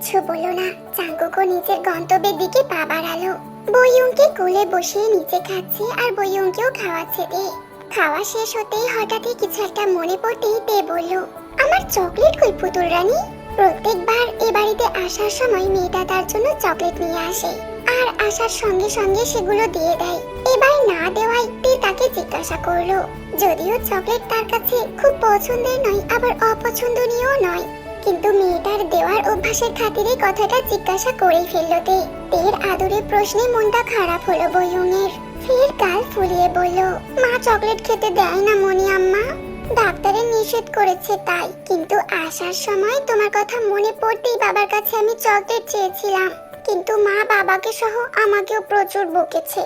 কিচ্ছু বলল না। চাঙ্কুকো নিজের গন্তব্যের দিকে পা বাড়ালো বইয়ুংকে কোলে বসিয়ে নিচে খাচ্ছে আর বইয়ুংকেও খাওয়াচ্ছে দে। খাওয়া শেষ হতেই হঠাৎই কিছু একটা মনে পড়তেই তে বলল, আমার চকলেট কই পুতুল রানী? প্রত্যেকবার এ বাড়িতে আসার সময় মেয়েটা তার জন্য চকলেট নিয়ে আসে আর আসার সঙ্গে সঙ্গে সেগুলো দিয়ে দেয়। এবার না দেওয়ায় তে তাকে জিজ্ঞাসা করল, যদিও চকলেট তার কাছে খুব পছন্দের নয়, আবার অপছন্দনীয় নয়? কিন্তু মেয়েটার দেওয়ার অভ্যাসের খাতিরে কথাটা জিজ্ঞাসা করেই ফেলল তে। তের আদরের প্রশ্নে মনটা খারাপ হলো বইয়ুংয়ের ফের গাল ফুলিয়ে বলল, মা চকলেট খেতে দেয় না মনি আম্মা। ডাক্তারে নিষেধ করেছে তাই। কিন্তু আসার সময় তোমার কথা মনে পড়তেই বাবার কাছে আমি চকলেট চেয়েছিলাম। কিন্তু মা বাবাকে সহ আমাকেও প্রচুর বকেছে।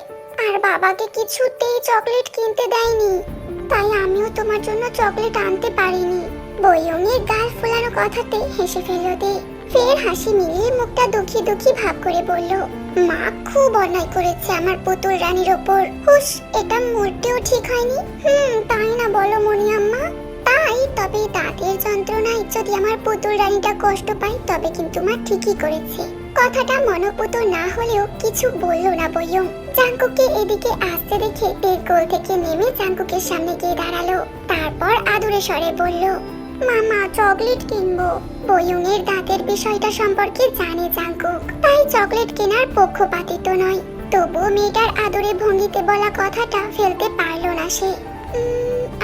আর বাবাকে কিছুতেই চকলেট কিনতে দেয়নি। তাই আমিও তোমার জন্য চকলেট আনতে পারিনি। বইয়ংয়ের গাল ফোলানো কথাতে হেসে ফেলল দে। ফের হাসি মিলিয়ে মুখটা দুঃখী দুঃখী ভাব করে বলল, মা খুব অন্যায় করেছে আমার পুতুল রানীর ওপর। হুস এটা মোটেও ঠিক হয়নি। হুম, তাই না বলো মনি আম্মা? তাই, তবে দাঁতের যন্ত্রণায় যদি আমার পুতুল রানীটা কষ্ট পায়, তবে কিন্তু মা ঠিকই করেছে। কথাটা মনোপুত না হলেও কিছু বলল না বইয়ং জাঙ্কুকে এদিকে আসতে দেখে তের কোল থেকে নেমে জাঙ্কুকের সামনে গিয়ে দাঁড়াল। তারপর আদুরে স্বরে বলল মামা চকলেট কিনবো। বয়ুংয়ের দাঁতের বিষয়টা সম্পর্কে জানে জাঙ্কুক। তাই চকলেট কেনার পক্ষপাতিত নয়। তবুও মেয়েটার আদরে ভঙ্গিতে বলা কথাটা ফেলতে পারল না সে।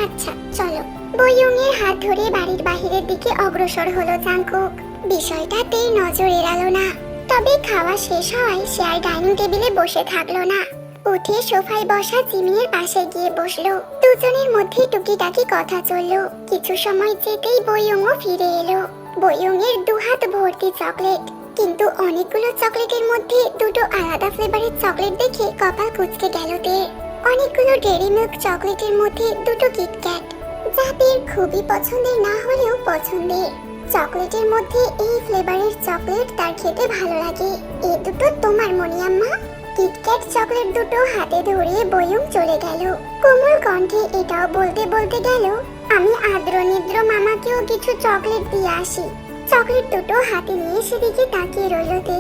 আচ্ছা চলো। বয়ুংয়ের হাত ধরে বাড়ির বাহিরের দিকে অগ্রসর হলো জাঙ্কুক। বিষয়টাতেই নজর এড়ালো না। তবে খাওয়া শেষ হওয়ায় সে আর ডাইনিং টেবিলে বসে থাকল না। উঠে সোফায় বসা জিমিনের পাশে গিয়ে বসল। দুজনের মধ্যে টুকিটাকি কথা চলল। কিছু সময় যেতেই বইয়ংও ফিরে এলো। বইয়ংয়ের দুহাত ভর্তি চকলেট। কিন্তু অনেকগুলো চকলেটের মধ্যে দুটো আলাদা ফ্লেভারের চকলেট দেখে কপাল কুচকে গেল তে অনেকগুলো ডেরি মিল্ক চকলেটের মধ্যে দুটো কিটক্যাট। যাদের খুবই পছন্দের না হলেও পছন্দের। চকলেটের মধ্যে এই ফ্লেভারের চকলেট তার খেতে ভালো লাগে। এ দুটো তোমার মনি আম্মা। কিটক্যাট চকলেট দুটো হাতে ধরে বয়ুম চলে গেল। কোমল কণ্ঠে এটাও বলতে বলতে গেল, আমি আদ্র নিদ্র মামাকেও কিছু চকলেট দিয়ে আসি। চকলেট দুটো হাতে নিয়ে সেদিকে তাকিয়ে রইল তে।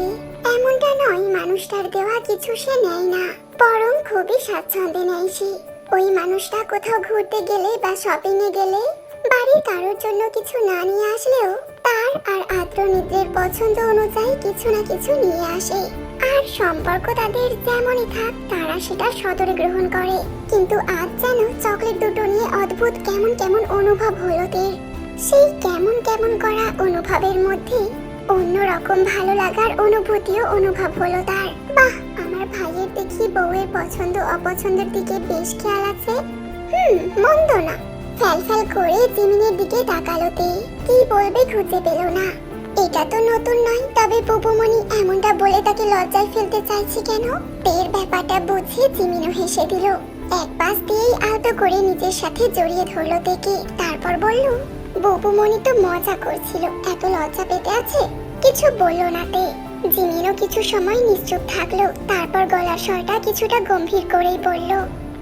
এমনটা নয়, মানুষটার দেওয়া কিছু সে নেয় না, বরং খুবই স্বাচ্ছন্দ্যে নেয় সে। ওই মানুষটা কোথাও ঘুরতে গেলে বা শপিং এ গেলে, বাড়ির কারোর জন্য কিছু না নিয়ে আসলেও তার আর আদ্র নিদ্রের পছন্দ অনুযায়ী কিছু না কিছু নিয়ে আসে। আর সম্পর্ক তাদের যেমনই থাক, তারা সেটা সদরে গ্রহণ করে। কিন্তু আজ যেন চকলেট দুটো নিয়ে অদ্ভুত কেমন কেমন অনুভব হলো তের। সেই কেমন কেমন করা অনুভবের মধ্যে অন্যরকম ভালো লাগার অনুভূতিও অনুভব হলো তার। বাহ, আমার ভাইয়ের দেখি বউয়ের পছন্দ অপছন্দের দিকে বেশ খেয়াল আছে। হুম, মন্দ না। ফ্যাল ফ্যাল করে জিমিনের দিকে তাকালো তে। কি বলবে খুঁজে পেল না। এটা তো নতুন নয়, তবে বুবুমণি এমনটা বলে তাকে লজ্জায় ফেলতে চাইছে কেন? তের ব্যাপারটা বুঝে জিমিনও হেসে দিল। এক পাশ দিয়েই আলতো করে নিজের সাথে জড়িয়ে ধরলো তেকে। তারপর বলল, বুবুমণি তো মজা করছিল, এত লজ্জা পেতে আছে? কিছু বলল না তে। জিমিনও কিছু সময় নিশ্চুপ থাকল, তারপর গলার স্বরটা কিছুটা গম্ভীর করেই বলল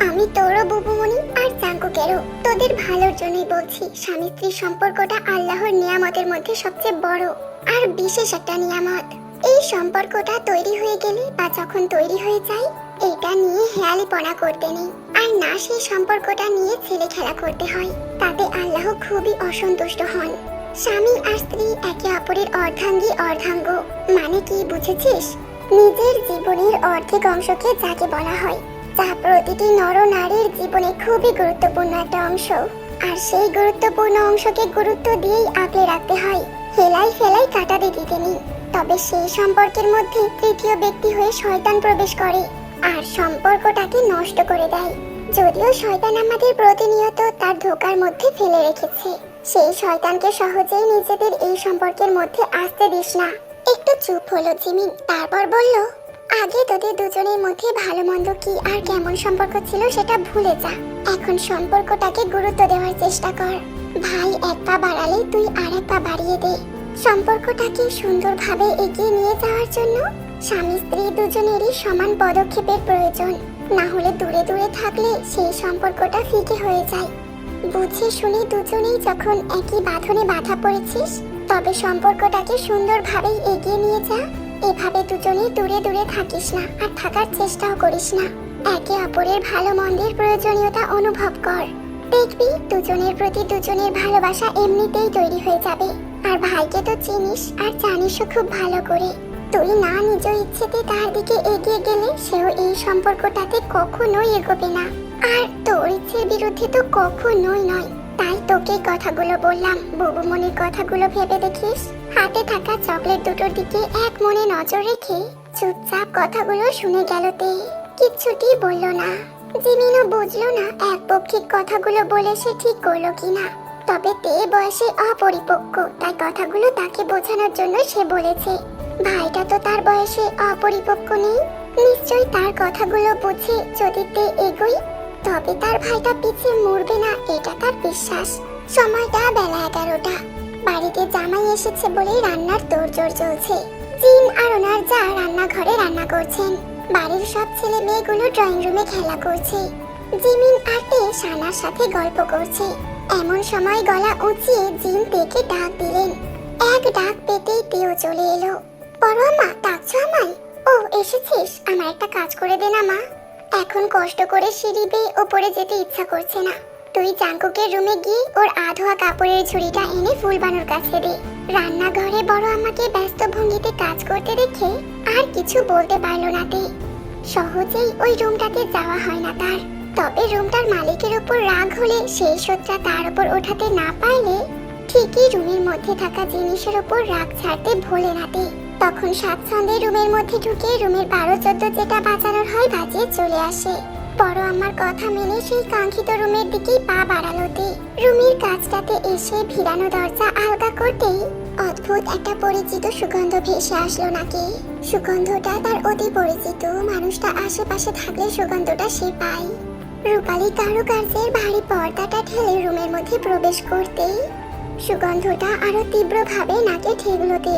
আমি তোরও বুবুমণি আর চাঙ্কুকেরও। তোদের ভালোর জন্যই বলছি, স্বামী স্ত্রীর সম্পর্কটা আল্লাহর নিয়ামতের মধ্যে সবচেয়ে বড় আর বিশেষ একটা নিয়ামত। এই সম্পর্কটা তৈরি হয়ে গেলে বা যখন তৈরি হয়ে যায় এটা নিয়ে হেয়ালিপনা করতে নেই। আর না সেই সম্পর্কটা নিয়ে ছেলে খেলা করতে হয়, তাতে আল্লাহ খুবই অসন্তুষ্ট হন। স্বামী আর স্ত্রী একে অপরের অর্ধাঙ্গী অর্ধাঙ্গ। মানে কি বুঝেছিস? নিজের জীবনের অর্ধেক অংশকে যাকে বলা হয় তা প্রতিটি নর নারীর জীবনে খুবই গুরুত্বপূর্ণ একটা অংশ। আর সেই গুরুত্বপূর্ণ অংশকে গুরুত্ব দিয়েই আগলে রাখতে হয়। হেলাই ফেলাই কাটাতে দিতে নেই তবে সেই সম্পর্কের মধ্যে তৃতীয় ব্যক্তি হয়ে শয়তান প্রবেশ করে। আর সম্পর্কটাকে নষ্ট করে দেয়। যদিও শয়তান আমাদের প্রতিনিয়ত তার ধোকার মধ্যে ফেলে রেখেছে। সেই শয়তানকে সহজেই নিজেদের এই সম্পর্কের মধ্যে আসতে দিস না। একটু চুপ হলো জিমিন, তারপর বলল আগে তোদের দুজনের মধ্যে ভালো মন্দ কি আর কেমন সম্পর্ক ছিল সেটা ভুলে যা। এখন সম্পর্কটাকে গুরুত্ব দেওয়ার চেষ্টা কর। ভাই, এক পা বাড়ালে তুই আর এক পা বাড়িয়ে দে। সম্পর্কটাকে সুন্দরভাবে এগিয়ে নিয়ে যাওয়ার জন্য স্বামী স্ত্রী দুজনেরই সমান পদক্ষেপের প্রয়োজন। না হলে দূরে দূরে থাকলে সেই সম্পর্কটা ফিকে হয়ে যায়। বুঝে শুনে দুজনেই যখন একই বাঁধনে বাধা পড়েছিস, তবে সম্পর্কটাকে সুন্দরভাবেই এগিয়ে নিয়ে যা। এভাবে দুজনেই দূরে দূরে থাকিস না আর থাকার চেষ্টাও করিস না। একে অপরের ভালো মন্দের প্রয়োজনীয়তা অনুভব কর। দেখবি, দুজনের প্রতি দুজনের ভালোবাসা এমনিতেই তৈরি হয়ে যাবে। আর ভাইকে তো চিনিস আর জানিসও খুব ভালো করে। তুই না নিজ ইচ্ছেতে তার দিকে এগিয়ে গেলে সেও এই সম্পর্কটাতে কখনোই এগোবে না। আর তোর ইচ্ছের বিরুদ্ধে তো কখনোই নয়। তাই তোকে কথাগুলো বললাম। বুবু মনির কথাগুলো ভেবে দেখিস? হাতে থাকা চকলেট দুটোর দিকে এক মনে নজর রেখে চুপচাপ কথাগুলো শুনে গেল তে। কিচ্ছুটি বলল না। জিমিনও বুঝলো না এক একপক্ষিক কথাগুলো বলে সে ঠিক করল কিনা তবে তে বয়সে অপরিপক্ক, তাই কথাগুলো তাকে বোঝানোর জন্য সে বলেছে, ভাইটা তো তার বয়সে অপরিপক্ক নেই। নিশ্চয়ই তার কথাগুলো বুঝে যদি তে এগোই তবে তার ভাইটা পিছিয়ে মরবে না, এটা তার বিশ্বাস। সময়টা বেলা এগারোটা। বাড়িতে জামাই এসেছে বলেই রান্নার তোড়জোড় চলছে। জিন আর ওনার যা রান্নাঘরে রান্না করছেন। বাড়ির সব ছেলে মেয়েগুলো ড্রয়িং রুমে খেলা করছে। জিমিন তে সানার সাথে গল্প করছে। এমন সময় গলা উঁচিয়ে জিন তেকে ডাক দিলেন। এক ডাক পেতেই তেও চলে এলো। বড় মা, ডাকছো আমায়? ও, এসেছিস? আমার একটা কাজ করে দে না মা। এখন কষ্ট করে সিঁড়ি বেয়ে ওপরে যেতে ইচ্ছা করছে না। তুই চাঙ্কুকের রুমে গিয়ে ওর আধোয়া কাপড়ের ঝুড়িটা এনে ফুলবানুর কাছে দে। রান্নাঘরে বড় আমাকে ব্যস্ত ভঙ্গিতে কাজ করতে দেখে আর কিছু বলতে পারল না তে। সহজেই ওই রুমটাতে যাওয়া হয় না তার। তবে রুমটার মালিকের উপর রাগ হলে সেই শোধটা তার উপর ওঠাতে না পারলে ঠিকই রুমের মধ্যে থাকা জিনিসের উপর রাগ ছাড়তে ভোলে না তে। তখন স্বাচ্ছন্দ্যে রুমের মধ্যে ঢুকে রুমের বারো চোদ্দ যেটা বাঁচানোর হয় বাজিয়ে চলে আসে। বড় আমার কথা মেনে সেই কাঙ্ক্ষিত রুমের দিকেই পা বাড়ালোতে রুমের কাজটাতে এসে ভিড়ানো দরজা আলগা করতেই অদ্ভুত একটা পরিচিত সুগন্ধ ভেসে আসলো নাকি। সুগন্ধটা তার অতি পরিচিত, মানুষটা আশেপাশে থাকলে সুগন্ধটা সে পায়। রূপালী কারুকার্যের ভারী পর্দাটা ঠেলে রুমের মধ্যে প্রবেশ করতেই সুগন্ধটা আরও তীব্রভাবে নাকে ঠেকলোতে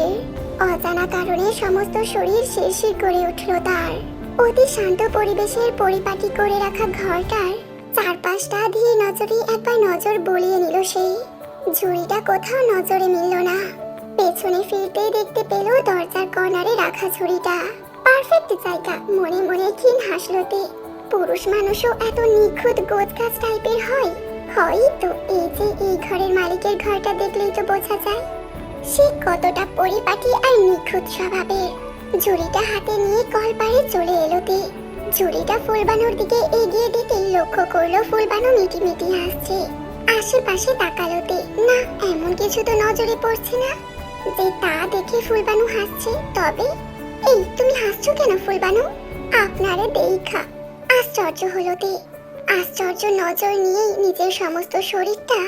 অজানা কারণে সমস্ত শরীর শিরশির করে উঠল তার। অতি শান্ত পরিবেশের পরিপাটি করে রাখা ঘরটার চারপাশটা ধীর নজরে একবার নজর বলিয়ে নিল সেই। ঝুড়িটা কোথাও নজরে মিলল না। পেছনে ফিরতে দেখতে পেল দরজার কর্নারে রাখা ঝুড়িটা। পারফেক্ট জায়গা, মনে মনে ক্ষীণ হাসলতে। পুরুষ মানুষও এত নিখুঁত গোছগাছ টাইপের হয়। হয় তো, এই যে এই ঘরের মালিকের ঘরটা দেখলেই তো বোঝা যায়। সে কতটা পরিপাটি আর নিখুঁত স্বভাবের। ঝুড়িটা হাতে নিয়ে কলপারে চলে এলো তে। ঝুড়িটা ফুলবানুর দিকে এগিয়ে দিতেই লক্ষ্য করল ফুলবানু মিটি মিটি হাসছে। আশেপাশে তাকালোতে না, এমন কিছু তো নজরে পড়ছে না। যে তা দেখে ফুলবানু হাসছে, তবে? এই, তুমি হাসছো কেন ফুলবানু? আপনারে দেখা। আশ্চর্য হলো তে। আশ্চর্য নজর নিয়েই নিজের সমস্ত শরীরটা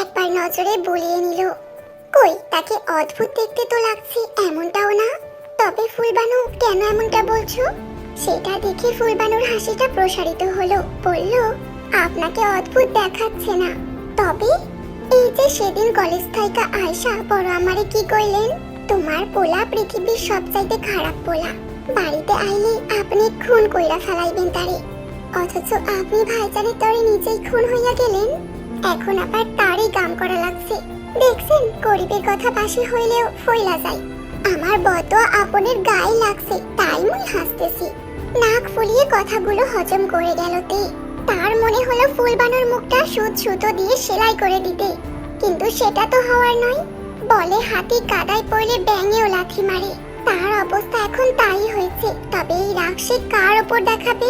একবার নজরে বলিয়ে নিল। কই, তাকে অদ্ভুত দেখতে তো লাগছে, এমনটাও না? তবে ফুলবানু, কেন এমনটা বলছো? সেটা দেখে ফুলবানুর হাসিটা প্রসারিত হলো। বলল, আপনাকে অদ্ভুত দেখাচ্ছে না। তবে এই যে সেদিন কলেজ থেকে আয়সা বড় আমারে কি কইলেন? তোমার পোলা পৃথিবীর সবচাইতে খারাপ পোলা। বাড়িতে আইলে আপনি খুন কইরা ফেলাইবেন তারে। অথচ আপনি ভাইজানের তরে নিজেই খুন হইয়া গেলেন। এখন আবার তারই কাম করা লাগছে। দেখছেন, গরিবের কথা বাসি হইলেও ফইলা যায়। আমার বত আপনের গায়ে লাগছে, তাই মুই হাসতেছি। নাক ফুলিয়ে কথাগুলো হজম করে গেল তে তার মনে হলো ফুলবানোর মুখটা সুদ সুতো দিয়ে সেলাই করে দিতে। কিন্তু সেটা তো হওয়ার নয়। বলে হাতি কাদায় পড়লে ব্যাঙেও লাথি মারে। তার অবস্থা এখন তাই হয়েছে। তবে এই রাগ সে কার ওপর দেখাবে?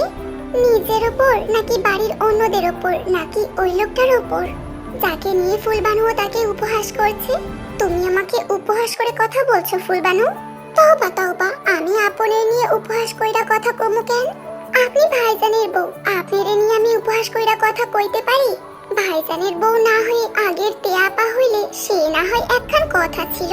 নিজের ওপর নাকি বাড়ির অন্যদের ওপর? নাকি ওই লোকটার ওপর? যাকে নিয়ে ফুলবানুও তাকে উপহাস করছে? তুমি আমাকে উপহাস করে কথা বলছো ফুলবানু? তওবা তওবা আমি আপনের নিয়ে উপহাস কইরা কথা কমু কেন? আপনি ভাইজানের বউ, আপনারে নিয়ে আমি উপহাস কইরা কথা কইতে পারি? ভাইজানের বউ না হয়ে আগের তেয়াপা হইলে সে না হয় একখান কথা ছিল।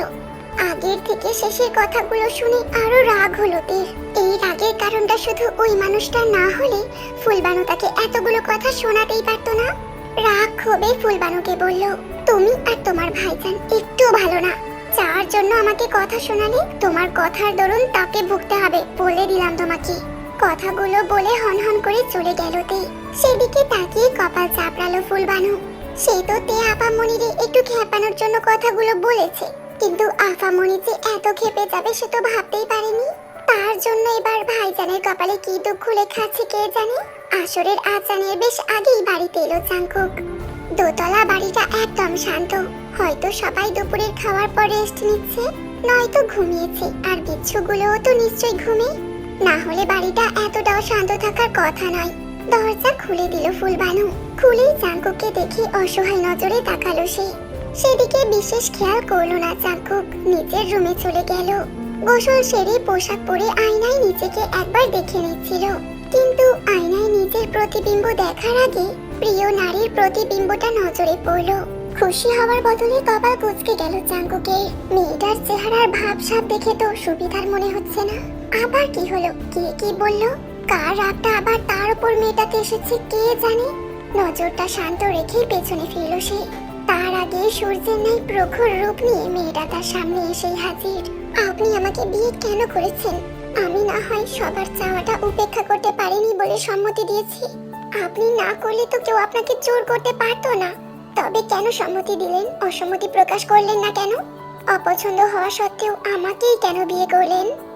আগের থেকে শেষের কথাগুলো শুনে আরও রাগ হলো তের। এই রাগের কারণটা শুধু ওই মানুষটা না হলে ফুলবানু তাকে এতগুলো কথা শোনাতেই পারতো না। রাগ ক্ষোভে ফুলবানুকে বলল, তুমি আর তোমার ভাইজান একটু ভালো না। যার জন্য আমাকে কথা শোনালে তোমার কথার দরুন তাকে ভুগতে হবে বলে দিলাম তোমাকে। কথাগুলো বলে হন হন করে চলে গেল তে। সেদিকে তাকিয়ে কপাল চাপড়ালো ফুলবানু। সে তো তে আপা মনিরে একটু খেপানোর জন্য কথাগুলো বলেছে। কিন্তু আফামনি যে এত খেপে যাবে সে তো ভাবতেই পারেনি। তার জন্য এবার ভাইজানের কপালে কি দুঃখ লেখা আছে কে জানে? আসরের আজানের বেশ আগেই বাড়িতে এলো চাঙ্কুক দোতলা বাড়িটা একদম শান্ত। হয়তো সবাই দুপুরের খাওয়ার পর রেস্ট নিচ্ছে, নয়তো ঘুমিয়েছে, আর বিচ্ছুগুলোও তো নিশ্চয়ই ঘুমে। না হলে বাড়িটা এতটাও শান্ত থাকার কথা নয়। দরজা খুলে দিল ফুলবানু। খুলেই চাঙ্কুককে দেখে অসহায় নজরে তাকালো সে। সেদিকে বিশেষ খেয়াল করল না চাঙ্কুক নিজের রুমে চলে গেল। গোসল সেরে পোশাক পরে আয়নায় নিজেকে একবার দেখে নিচ্ছিল কিন্তু আয়নায় নিজের প্রতিবিম্ব দেখার আগে প্রিয় নারীর প্রতিবিম্বটা নজরে পড়ল। খুশি হওয়ার বদলে কপাল কুচকে গেল চাঙ্কুকের মেয়েটার চেহারার ভাবসাব দেখে তো সুবিধার মনে হচ্ছে না। আবার কি হলো? কে কি বলল? কার রাগটা আবার তার উপর মেয়েটাকে এসেছে কে জানে? নজরটা শান্ত রেখেই পেছনে ফিরল সে। তার আগে সূর্যের ন্যায় প্রখর রূপ নিয়ে মেয়েটা তার সামনে এসেই হাজির। আপনি আমাকে বিয়ে কেন করেছেন? আমি না হয় সবার চাওয়াটা উপেক্ষা করতে পারিনি বলে সম্মতি দিয়েছি। আপনি না করলে তো কেউ আপনাকে জোর করতে পারতো না। তবে কেন সম্মতি দিলেন? অসম্মতি প্রকাশ করলেন না কেন? অপছন্দ হওয়া সত্ত্বেও আমাকেই কেন বিয়ে করলেন?